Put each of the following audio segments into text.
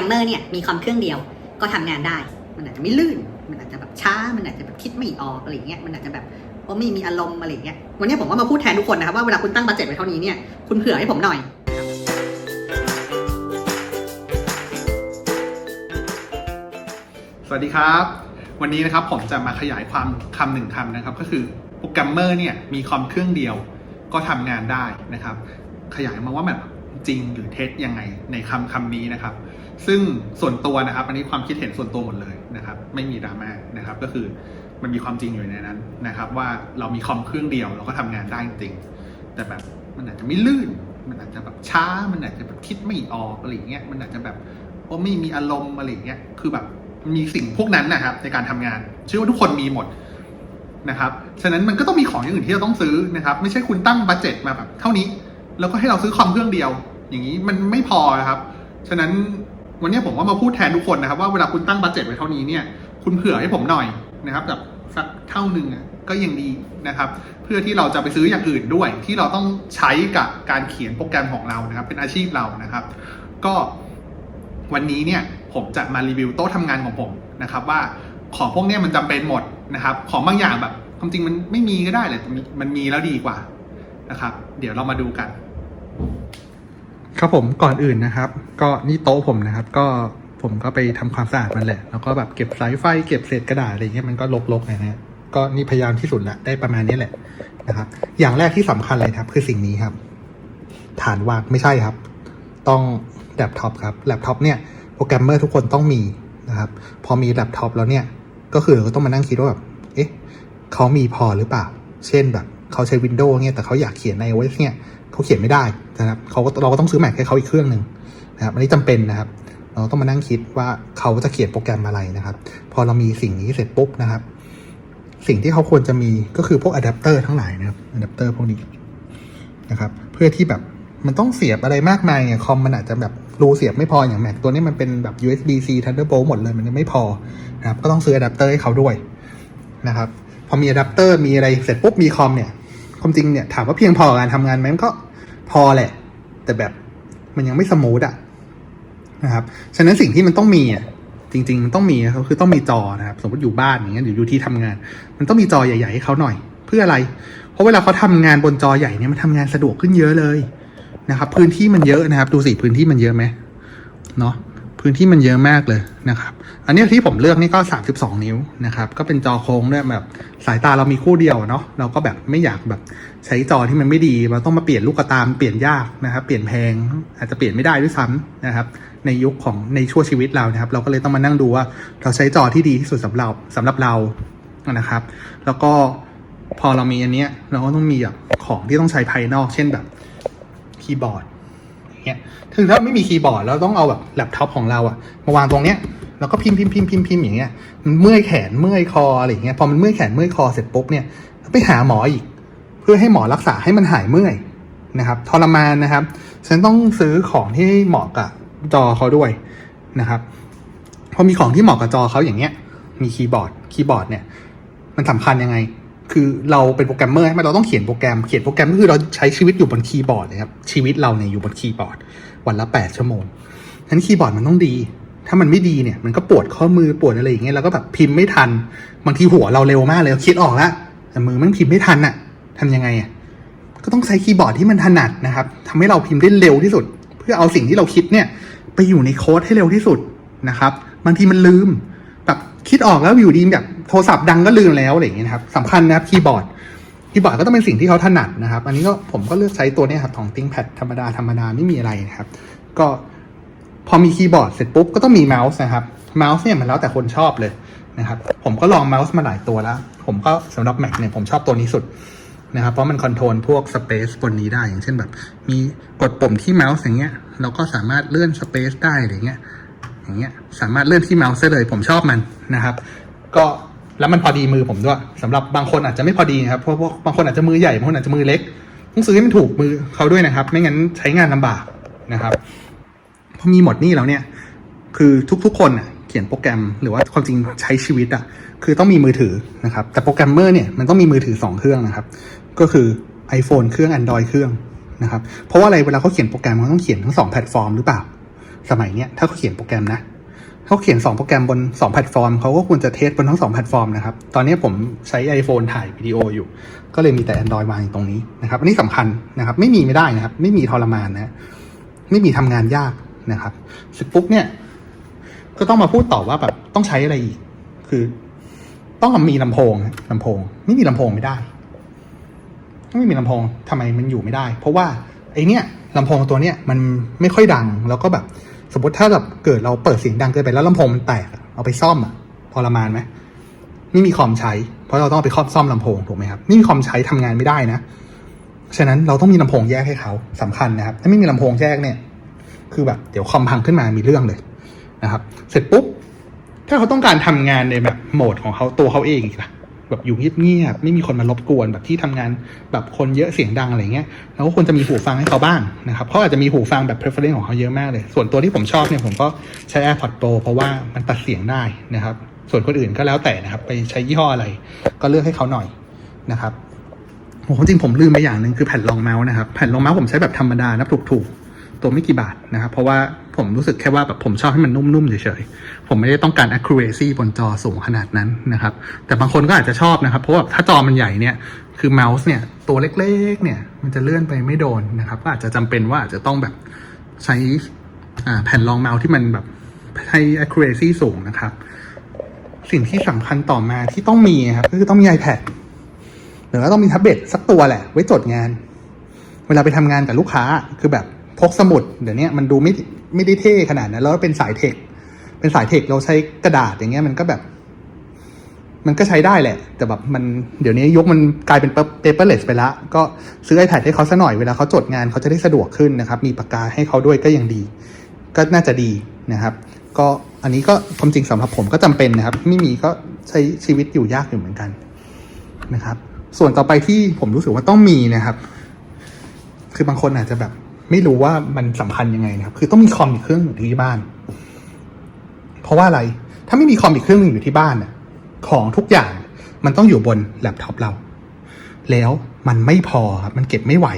รมเมอร์เนี่ยมีคอมเครื่องเดียวก็ทำงานได้ มันอาจจะไม่ลื่น มันอาจจะแบบช้า มันอาจจะแบบคิดไม่ออกอะไรเงี้ย มันอาจจะแบบว่าไม่มีอารมณ์อะไรเงี้ย วันนี้ผมก็มาพูดแทนทุกคนนะครับว่าเวลาคุณตั้งบัตเจ็ตไว้เท่านี้เนี่ยคุณเผื่อให้ผมหน่อย สวัสดีครับ วันนี้นะครับผมจะมาขยายความคำหนึ่งคำนะครับ ก็คือโปรแกรมเมอร์เนี่ยมีคอมเครื่องเดียวก็ทำงานได้นะครับ ขยายมาว่าแบบ จริงหรือเท็จยังไงในคำคำนี้นะครับ ซึ่งส่วนตัวนะครับ อันนี้ความคิดเห็นส่วนตัวหมดเลยนะครับ ไม่มีดราม่านะครับ ก็คือมันมีความจริงอยู่ในนั้นนะครับ ว่าเรามีคอมเครื่องเดียวเราก็ทำงานได้จริง แต่แบบมันอาจจะไม่ลื่น มันอาจจะแบบช้า มันอาจจะแบบคิดไม่ออกอะไรเงี้ย มันอาจจะแบบว่าไม่มีอารมณ์อะไรเงี้ย คือแบบมีสิ่งพวกนั้นนะครับ ในการทำงานเชื่อว่าทุกคนมีหมดนะครับ ฉะนั้นมันก็ต้องมีของอย่างอื่นที่เราต้องซื้อนะครับ ไม่ใช่คุณตั้งบัตเจ็ตมาแบบเท่านี้ แล้วก็ให้เราซื้อคอมเครื่องเดียว อย่างนี้มันไม่พอครับ ฉะนั้นวันนี้ผมก็มาพูดแทนทุกคนนะครับ ว่าเวลาคุณตั้งบัตเจ็ตไว้เท่านี้เนี่ย คุณเผื่อให้ผมหน่อยนะครับแบบสักเท่าหนึ่งก็ยังดีนะครับ เพื่อที่เราจะไปซื้ออย่างอื่นด้วย ที่เราต้องใช้กับการเขียนโปรแกรมของเรานะครับ เป็นอาชีพเรานะครับ ก็วันนี้เนี่ยผมจะมารีวิวโต๊ะทำงานของผมนะครับ ว่าของพวกนี้มันจำเป็นหมดนะครับ ของบางอย่างแบบความจริงมันไม่มีก็ได้เลยแต่มีมันมีแล้วดีกว่านะครับ เดี๋ยวเรามาดูกัน ครับผมก่อนอื่นนะครับ ก็นี่โต๊ะผมนะครับ ก็ผมก็ไปทำความสะอาดมันแหละ แล้วก็แบบเก็บสายไฟเก็บเศษกระดาษอะไรเงี้ยมันก็รกๆนะฮะก็นี่พยายามที่สุดละได้ประมาณนี้แหละนะครับ อย่างแรกที่สำคัญเลยครับ คือสิ่งนี้ครับ ฐานวางไม่ใช่ครับ ต้องแล็ปท็อปครับแล็ปท็อปเนี่ยโปรแกรมเมอร์ทุกคนต้องมีนะครับ พอมีแล็ปท็อปแล้วเนี่ย ก็คือก็ต้องมานั่งคิดว่าแบบเอ๊ะเขามีพอหรือเปล่า เช่นแบบเขาใช้ Windows เนี่ยแต่เขาอยากเขียนใน iOS เนี่ย เขาเขียนไม่ได้นะครับเขาก็เราก็ต้องซื้อ Mac ให้เขาอีกเครื่องหนึ่งนะครับอันนี้จำเป็นนะครับ เราต้องมานั่งคิดว่าเขาจะเขียนโปรแกรมอะไรนะครับ พอเรามีสิ่งนี้เสร็จปุ๊บนะครับ สิ่งที่เขาควรจะมีก็คือพวกอะแดปเตอร์ทั้งหลายนะครับอะแดปเตอร์พวกนี้นะครับ เพื่อที่แบบมันต้องเสียบอะไรมากมายเนี่ยคอมมันอาจจะแบบรูเสียบไม่พออย่าง Mac ตัวนี้มันเป็นแบบ USB C Thunderbolt หมดเลยมันไม่พอนะครับก็ต้องซื้ออะแดปเตอร์ให้เขาด้วยนะครับ พอมีอะแดปเตอร์มีอะไรเสร็จปุ๊บมีคอมเนี่ยความจริงเนี่ยถามว่าเพียงพอการทำงานไหมมันก็ พอแหละ แต่แบบมันยังไม่สมูทอะนะครับ ฉะนั้นสิ่งที่มันต้องมีอะจริง ๆ มันต้องมีนะครับคือต้องมีจอนะครับ สมมติอยู่บ้านอย่างเงี้ยหรืออยู่ที่ทำงาน มันต้องมีจอใหญ่ๆให้เขาหน่อย เพื่ออะไร เพราะเวลาเขาทำงานบนจอใหญ่เนี่ยมันทำงานสะดวกขึ้นเยอะเลยนะครับ พื้นที่มันเยอะนะครับ ดูสิพื้นที่มันเยอะไหมเนาะ พื้นที่มันเยอะมากเลยนะครับ อันนี้ที่ผมเลือกนี่ก็ 32 นิ้วนะครับ ก็เป็นจอโค้งด้วยแบบสายตาเรามีคู่เดียวเนาะ เราก็แบบไม่อยากแบบใช้จอที่มันไม่ดี เราต้องมาเปลี่ยนลูกตามเปลี่ยนยากนะครับ เปลี่ยนแพง อาจจะเปลี่ยนไม่ได้ด้วยซ้ำนะครับ ในยุคของในช่วงชีวิตเรานะครับ เราก็เลยต้องมานั่งดูว่าเราใช้จอที่ดีที่สุดสำหรับสำหรับเรา นะครับ แล้วก็พอเรามีอันเนี้ยเราก็ต้องมีแบบของที่ต้องใช้ภายนอก เช่นแบบคีย์บอร์ด เงี้ยถึงถ้าไม่มีคีย์บอร์ดเราต้องเอาแบบแล็ปท็อปของเราอะมาวางตรงเนี้ยแล้วก็พิมพ์พิมพ์พิมพ์พิมพ์พิมพ์อย่างเงี้ยมันเมื่อยแขนเมื่อยคออะไรอย่างเงี้ยพอมันเมื่อยแขนเมื่อยคอเสร็จปุ๊บเนี่ยไปหาหมออีก เพื่อให้หมอรักษาให้มันหายเมื่อยนะครับทรมานนะครับฉันต้องซื้อของที่เหมาะกับจอเขาด้วยนะครับพอมีของที่เหมาะกับจอเขาอย่างเงี้ย มีคีย์บอร์ดคีย์บอร์ดเนี่ย มันสำคัญยังไง คือเราเป็นโปรแกรมเมอร์ใช่ไหมเราต้องเขียนโปรแกรม เขียนโปรแกรมก็คือเราใช้ชีวิตอยู่บนคีย์บอร์ดนะครับ ชีวิตเราเนี่ยอยู่บนคีย์บอร์ด วันละแปดชั่วโมงฉะนั้นคีย์บอร์ดมันต้องดี ถ้ามันไม่ดีเนี่ยมันก็ปวดข้อมือปวดอะไรอย่างเงี้ยแล้วก็แบบพิมพ์ไม่ทัน บางทีหัวเราเร็วมากเลยคิดออกแล้วแต่มือมันพิมพ์ไม่ทันอะทำยังไงอะก็ต้องใช้คีย์บอร์ดที่มันถนัดนะครับทำให้เราพิมพ์ได้เร็วที่สุด เพื่อเอาสิ่งที่เราคิดเนี่ยไปอยู่ในโค้ดให้เร็วที่สุดนะครับ บางทีมันลืม คิดออกแล้วอยู่ดีแบบโทรศัพท์ดังก็ลืมแล้วอะไรอย่างเงี้ยครับสำคัญนะครับคีย์บอร์ดคีย์บอร์ดก็ต้องเป็นสิ่งที่เขาถนัดนะครับ อันนี้ก็ผมก็เลือกใช้ตัวนี้ครับของ ThinkPad ธรรมดาธรรมดาไม่มีอะไรนะครับ ก็พอมีคีย์บอร์ดเสร็จปุ๊บก็ต้องมีเมาส์นะครับเมาส์เนี่ยมันแล้วแต่คนชอบเลยนะครับ ผมก็ลองเมาส์มาหลายตัวแล้ว ผมก็สำหรับ Mac เนี่ยผมชอบตัวนี้สุดนะครับ เพราะมันคอนโทรลพวกสเปซบนนี้ได้อย่างเช่นแบบ มีกดปุ่มที่เมาส์อย่างเงี้ยเราก็สามารถเลื่อนสเปซได้อะไรเงี้ย อย่างเงี้ยสามารถเลื่อนที่เมาส์ได้เลย ผมชอบมันนะครับ ก็แล้วมันพอดีมือผมด้วยสำหรับบางคนอาจจะไม่พอดีครับเพราะว่าบางคนอาจจะมือใหญ่บางคนอาจจะมือเล็กต้องซื้อให้มันถูกมือเขาด้วยนะครับ ไม่งั้นใช้งานลำบากนะครับพอมีหมดนี่แล้วเนี่ย คือทุกๆคนเขียนโปรแกรมหรือว่าความจริงใช้ชีวิตอะคือต้องมีมือถือนะครับ แต่โปรแกรมเมอร์เนี่ยมันต้องมีมือถือ 2 เครื่องนะครับ ก็คือ iPhone เครื่อง Android เครื่องนะครับ เพราะว่าอะไรเวลาเขาเขียนโปรแกรมเขาต้องเขียนทั้งสองแพลตฟอร์มหรือเปล่า สมัยเนี้ยถ้าเขาเขียนโปรแกรมนะเขาเขียน 2 โปรแกรมบน 2 แพลตฟอร์มเขาก็ควรจะเทสบนทั้ง 2 แพลตฟอร์มนะครับ ตอนนี้ผมใช้ iPhone ถ่ายวิดีโออยู่ ก็เลยมีแต่ Android วางอยู่ตรงนี้นะครับ อันนี้สำคัญนะครับ ไม่มีไม่ได้นะครับ ไม่มีทรมานนะ ไม่มีทำงานยากนะครับเสร็จปุ๊บเนี่ย ก็ต้องมาพูดต่อว่าแบบต้องใช้อะไรอีก คือต้องมีลำโพงนะลำโพง ไม่มีลำโพงไม่ได้ไม่มีลำโพงทำไมมันอยู่ไม่ได้ เพราะว่าไอเนี้ยลำโพงตัวเนี้ยมันไม่ค่อยดังแล้วก็แบบ มมติถ้าแบบเกิดเราเปิดเสียงดังเกินไปแล้วลำโพงมันแตกอะเอาไปซ่อมอะทรมานไหมไม่มีคอมใช้ เพราะเราต้องเอาไปครอบซ่อมลำโพงถูกไหมครับไม่มีคอมใช้ทำงานไม่ได้นะฉะนั้นเราต้องมีลำโพงแยกให้เขาสำคัญนะครับ ถ้าไม่มีลำโพงแยกเนี่ย คือแบบเดี๋ยวคอมพังขึ้นมามีเรื่องเลยนะครับ เสร็จปุ๊บ ถ้าเขาต้องการทำงานในแบบโหมดของเขาตัวเขาเองอีกล่ะ แบบอยู่เงียบๆไม่มีคนมารบกวนแบบที่ทำงานแบบคนเยอะเสียงดังอะไรเงี้ยเราก็ควรจะมีหูฟังให้เขาบ้างนะครับเขาอาจจะมีหูฟังแบบ preference ของเขาเยอะมากเลย ส่วนตัวที่ผมชอบเนี่ยผมก็ใช้ AirPods Pro เพราะว่ามันตัดเสียงได้นะครับ ส่วนคนอื่นก็แล้วแต่นะครับ ไปใช้ยี่ห้ออะไร ก็เลือกให้เขาหน่อยนะครับโหจริงผมลืมไปอย่างหนึ่งคือแผ่นรองเมาส์นะครับแผ่นรองเมาส์ผมใช้แบบธรรมดานะถูกๆตัวไม่กี่บาทนะครับ เพราะว่า ผมรู้สึกแค่ว่าแบบผมชอบให้มันนุ่มๆเฉยๆ ผมไม่ได้ต้องการ accuracy บนจอสูงขนาดนั้นนะครับ แต่บางคนก็อาจจะชอบนะครับ เพราะว่าถ้าจอมันใหญ่เนี่ย คือเมาส์เนี่ยตัวเล็กๆ เนี่ยมันจะเลื่อนไปไม่โดนนะครับ ก็อาจจะจำเป็นว่าอาจจะต้องแบบใช้แผ่นรองเมาส์ที่มันแบบให้ accuracy สูงนะครับ สิ่งที่สำคัญต่อมาที่ต้องมีครับ ก็คือต้องมี iPad หรือว่าต้องมีแท็บเล็ตสักตัวแหละ ไว้จดงาน เวลาไปทำงานกับลูกค้าคือแบบ พกสมุดเดี๋ยวนี้มันดูไม่ไม่ได้เท่ขนาดนั้นแล้วเป็นสายเทค เป็นสายเทคเราใช้กระดาษอย่างเงี้ยมันก็แบบ มันก็ใช้ได้แหละ แต่แบบมันเดี๋ยวนี้ยกมันกลายเป็นเปเปอร์เลสไปละ ก็ซื้อ iPad ให้เขาซะหน่อยเวลาเขาจดงานเขาจะได้สะดวกขึ้นนะครับ มีปากกาให้เขาด้วยก็ยังดี ก็น่าจะดีนะครับ ก็อันนี้ก็ความจริงสำหรับผมก็จำเป็นนะครับ ไม่มีก็ใช้ชีวิตอยู่ยากอยู่เหมือนกันนะครับ ส่วนต่อไปที่ผมรู้สึกว่าต้องมีนะครับ คือบางคนอาจจะแบบ ไม่รู้ว่ามันสำคัญยังไงนะครับ คือต้องมีคอมอีกเครื่องหนึ่ที่บ้าน เพราะว่าอะไร ถ้าไม่มีคอมอีกเครื่องหนึ่งอยู่ที่บ้านน่ะ ของทุกอย่างมันต้องอยู่บนแล็ปท็อปเรา แล้วมันไม่พอครับ มันเก็บไม่ไหว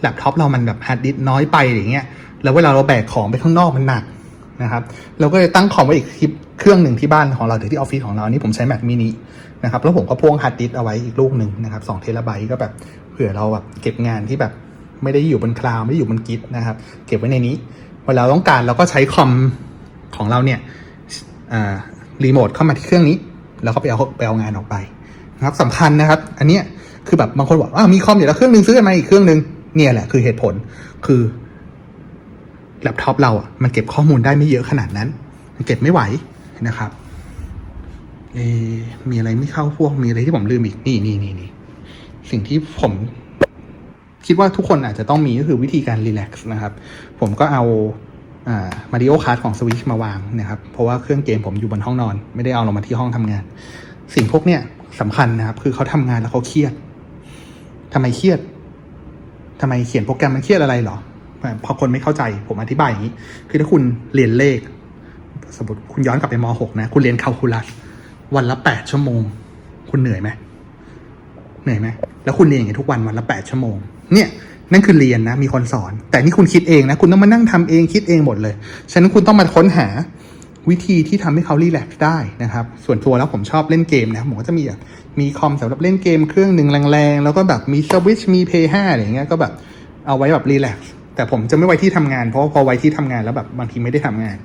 แล็ปท็อปเรามันแบบฮาร์ดดิสก์น้อยไปอย่างเงี้ย แล้วเวลาเราแบกของไปข้างนอกมันหนักนะครับ เราก็เลยตั้งคอมไว้อีกเครื่องหนึ่งที่บ้านของเราหรือที่ออฟฟิศของเราอันนี้ผมใช้ Mac mini นะครับ แล้วผมก็พ่วงฮาร์ดดิสก์เอาไว้อีกลูกหนึ่งนะครับสองเทราไบต์ก็แบบเผื่อเราแบบเก็บงานที่แบบ ไม่ได้อยู่บนคลาวไม่ได้อยู่บนกิทนะครับ เก็บไว้ในนี้เวลาต้องการเราก็ใช้คอมของเราเนี่ยอ่ารีโมทเข้ามาที่เครื่องนี้ แล้วก็ไปเอาไปเอางานออกไปนะครับสำคัญนะครับ อันเนี้ยคือแบบบางคนบอกว่ามีคอมอยู่แล้วเครื่องหนึงซื้อกันมาอีกเครื่องหนึงเนี่ยแหละคือเหตุผลคือแล็ปท็อปเราอะมันเก็บข้อมูลได้ไม่เยอะขนาดนั้น มันเก็บไม่ไหวนะครับเอมีอะไรไม่เข้าพวกมีอะไรที่ผมลืมอีกนี่นี่นี่นี่สิ่งที่ผม คิดว่าทุกคนอาจจะต้องมีก็คือวิธีการรีแลกซ์นะครับ ผมก็เอามาริโอคาร์ดของ Switch มาวางนะครับ เพราะว่าเครื่องเกมผมอยู่บนห้องนอน ไม่ได้เอาลงมาที่ห้องทำงาน สิ่งพวกเนี้ยสำคัญนะครับ คือเขาทำงานแล้วเขาเครียดทำไมเครียดทำไมเขียนโปรแกรมมันเครียดอะไรหรอพอคนไม่เข้าใจผมอธิบายอย่างนี้ คือถ้าคุณเรียนเลข สมมติคุณย้อนกลับไปม .6 นะ คุณเรียนคาลคูลัส วันละแปดชั่วโมง คุณเหนื่อยไหมเหนื่อยไหมแล้วคุณเรียนอย่างนี้ทุกวันวันละแปดชั่วโมง เนี่ยนั่นคือเรียนนะมีคนสอน แต่นี่คุณคิดเองนะ คุณต้องมานั่งทำเองคิดเองหมดเลย ฉะนั้นคุณต้องมาค้นหาวิธีที่ทำให้เขารีแลกซ์ได้นะครับ ส่วนตัวแล้วผมชอบเล่นเกมนะผมก็จะมีแบบมีคอมสำหรับเล่นเกมเครื่องหนึ่งแรงๆ แล้วก็แบบมีสวิชมีเพย์ห้าอะไรอย่างเงี้ยก็แบบเอาไว้แบบรีแลกซ์แต่ผมจะไม่ไว้ที่ทำงาน เพราะว่าพอไว้ที่ทำงานแล้วแบบบางทีไม่ได้ทำงาน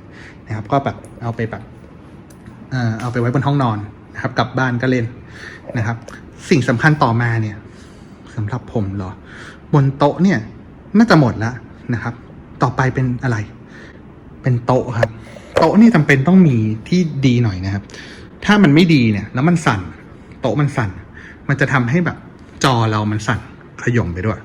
นะครับ ก็แบบเอาไปแบบเอ่อเอาไปไว้บนห้องนอนนะครับ กลับบ้านก็เล่นนะครับ สิ่งสำคัญต่อมาเนี่ย สำหรับผมเหรอ บนโต๊ะเนี่ยน่าจะหมดแล้วนะครับ ต่อไปเป็นอะไร เป็นโต๊ะครับ โต๊ะนี่จำเป็นต้องมีที่ดีหน่อยนะครับ ถ้ามันไม่ดีเนี่ย แล้วมันสั่น โต๊ะมันสั่น มันจะทำให้แบบ จอเรามันสั่นขย่มไปด้วย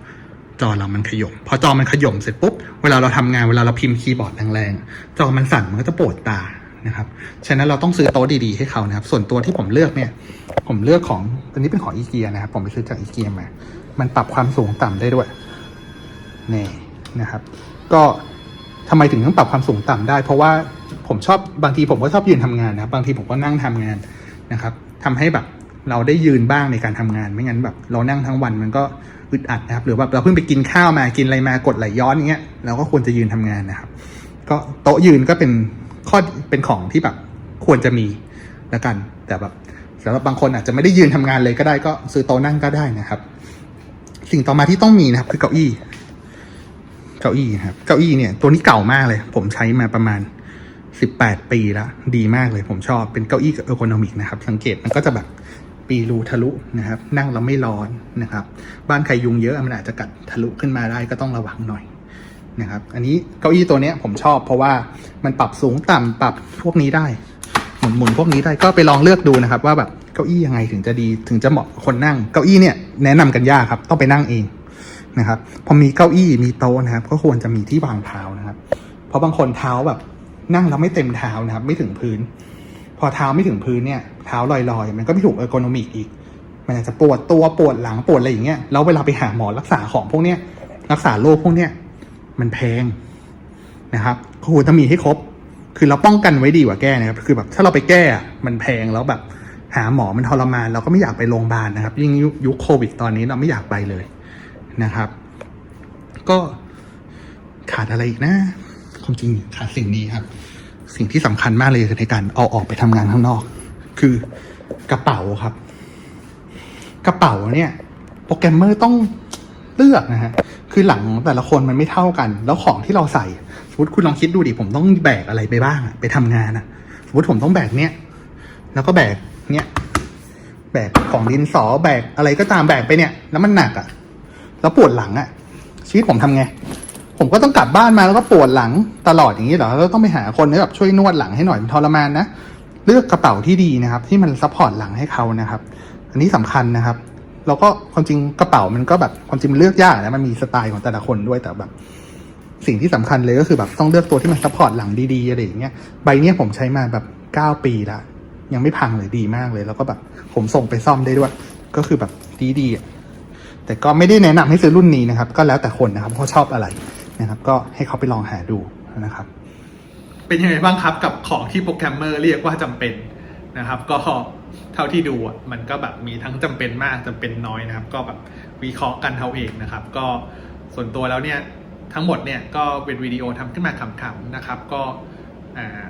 จอเรามันขย่มพอจอมันขย่มเสร็จปุ๊บเวลาเราทำงานเวลาเราพิมพ์คีย์บอร์ดแรงๆจอมันสั่นมันก็จะปวดตานะครับ ฉะนั้นเราต้องซื้อโต๊ะดีๆให้เขานะครับ ส่วนตัวที่ผมเลือกเนี่ย ผมเลือกของ ตัวนี้เป็นของอีเกียนะครับ ผมไปซื้อจากอีเกียมา มันปรับความสูงต่ำได้ด้วยนี่นะครับ ก็ทำไมถึงต้องปรับความสูงต่ำได้ เพราะว่าผมชอบบางทีผมก็ชอบยืนทำงานนะครับบางทีผมก็นั่งทำงานนะครับทำให้แบบเราได้ยืนบ้างในการทำงานไม่งั้นแบบ เรานั่งทั้งวันมันก็อึดอัดนะครับ หรือว่าเราเพิ่งไปกินข้าวมากินอะไรมากดไหลย้อนอย่างเงี้ยเราก็ควรจะยืนทำงานนะครับ ก็โต๊ะยืนก็เป็นข้อเป็นของที่แบบควรจะมีแล้วกัน แต่แบบสำหรับบางคนอาจจะไม่ได้ยืนทำงานเลยก็ได้ก็ซื้อโต๊ะนั่งก็ได้นะครับ สิ่งต่อมาที่ต้องมีนะครับ คือเก้าอี้ เก้าอี้นะครับ เก้าอี้เนี่ย ตัวนี้เก่ามากเลย ผมใช้มาประมาณสิบแปดปีแล้ว ดีมากเลย ผมชอบเป็นเก้าอี้เออร์โกนอมิกนะครับ สังเกตมันก็จะแบบปีรูทะลุนะครับ นั่งแล้วไม่ร้อนนะครับ บ้านใครยุงเยอะมันอาจจะกัดทะลุขึ้นมาได้ก็ต้องระวังหน่อยนะครับ อันนี้เก้าอี้ตัวเนี้ยผมชอบเพราะว่ามันปรับสูงต่ำปรับพวกนี้ได้หมุนหมุนพวกนี้ได้ก็ไปลองเลือกดูนะครับ ว่าแบบ เก้าอี้ยังไงถึงจะดีถึงจะเหมาะคนนั่ง เก้าอี้เนี่ยแนะนำกันยากครับ ต้องไปนั่งเองนะครับ พอมีเก้าอี้มีโต๊ะนะครับ ก็ควรจะมีที่วางเท้านะครับ เพราะบางคนเท้าแบบ นั่งแล้วไม่เต็มเท้านะครับ ไม่ถึงพื้น พอเท้าไม่ถึงพื้นเนี่ยเท้าลอยๆ มันก็ไม่ถูกเออร์โกนอมิกอีก มันอาจจะปวดตัวปวดหลังปวดอะไรอย่างเงี้ยแล้วเวลาไปหาหมอรักษาของพวกเนี้ยรักษาโรคพวกเนี้ยมันแพงนะครับก็ควรจะมีให้ครบ คือเราป้องกันไว้ดีกว่าแก้นะครับ คือแบบถ้าเราไปแก้มันแพงแล้วแบบ หาหมอมันทรมาน เราก็ไม่อยากไปโรงพยาบาลนะครับ ยิ่งยุคโควิดตอนนี้เราไม่อยากไปเลยนะครับ ก็ขาดอะไรอีกนะความจริงขาดสิ่งนี้ครับ สิ่งที่สำคัญมากเลยในการเอาออกไปทำงานข้างนอก คือกระเป๋าครับ กระเป๋าเนี่ยโปรแกรมเมอร์ต้องเลือกนะฮะคือหลังแต่ละคนมันไม่เท่ากัน แล้วของที่เราใส่สมมติคุณลองคิดดูดิผมต้องแบกอะไรไปบ้างไปทำงานอะสมมติผมต้องแบกเนี้ยแล้วก็แบก เนี้ยแบกของดินสอแบกอะไรก็ตามแบกไปเนี่ย แล้วมันหนักอะแล้วปวดหลังอะชีวิตผมทำไง ผมก็ต้องกลับบ้านมาแล้วก็ปวดหลังตลอดอย่างนี้เหรอแล้วต้องไปหาคนที่แบบช่วยนวดหลังให้หน่อยมันทรมานนะเลือกกระเป๋าที่ดีนะครับ ที่มันซัพพอร์ตหลังให้เขานะครับ อันนี้สำคัญนะครับแล้วก็ความจริงกระเป๋ามันก็แบบความจริงมันเลือกยากนะมันมีสไตล์ของแต่ละคนด้วยแต่แบบ สิ่งที่สำคัญเลยก็คือแบบต้องเลือกตัวที่มันซัพพอร์ตหลังดีๆอะไรอย่างเงี้ยใบเนี้ยผมใช้มาแบบเก้าปีละ ยังไม่พังเลยดีมากเลย แล้วก็แบบผมส่งไปซ่อมได้ด้วย ก็คือแบบดีๆอะแต่ก็ไม่ได้แนะนำให้ซื้อรุ่นนี้นะครับ ก็แล้วแต่คนนะครับเขาชอบอะไรนะครับ ก็ให้เขาไปลองหาดูนะครับ เป็นยังไงบ้างครับกับของที่โปรแกรมเมอร์เรียกว่าจำเป็นนะครับ ก็เท่าที่ดูมันก็แบบมีทั้งจำเป็นมากจำเป็นน้อยนะครับ ก็แบบวิเคราะห์กันเท่าเองนะครับ ก็ส่วนตัวแล้วเนี่ยทั้งหมดเนี่ยก็เป็นวิดีโอทำขึ้นมาขำๆนะครับ ก็อ่า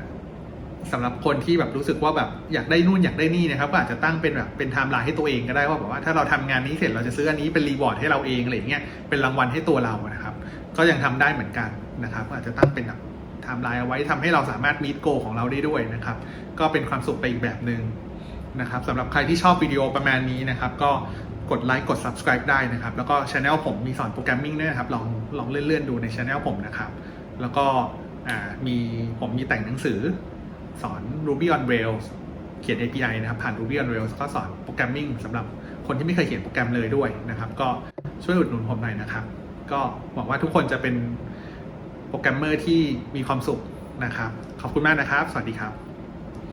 สำหรับคนที่แบบรู้สึกว่าแบบอยากได้นู่นอยากได้นี่นะครับก็อาจจะตั้งเป็นแบบเป็นไทม์ไลน์ให้ตัวเองก็ได้ว่าแบบว่าถ้าเราทำงานนี้เสร็จเราจะซื้ออันนี้เป็นรีวอร์ดให้เราเองอะไรอย่างเงี้ยเป็นรางวัลให้ตัวเรานะครับ ก็ยังทำได้เหมือนกันนะครับก็อาจจะตั้งเป็นแบบไทม์ไลน์เอาไว้ทำให้เราสามารถมีดโกของเราได้ด้วยนะครับ ก็เป็นความสุขไปอีกแบบหนึ่งนะครับสำหรับใครที่ชอบวิดีโอประมาณนี้นะครับ ก็กดไลค์กด subscribe ได้นะครับ แล้วก็ช anel ผมมีสอนโปรแกรมมิ่งด้วยนะครับ ลองลองเลื่อนๆดูในช anel ผมนะครับ แล้วก็มีผมมีแต่งหนังสือ สอน Ruby on Rails เขียน API นะครับ ผ่าน Ruby on Rails ก็สอนโปรแกรมมิ่งสำหรับคนที่ไม่เคยเขียนโปรแกรมเลยด้วยนะครับ ก็ช่วยอุดหนุนผมหน่อยนะครับ ก็หวังว่าทุกคนจะเป็นโปรแกรมเมอร์ที่มีความสุขนะครับ ขอบคุณมากนะครับ สวัสดีครับ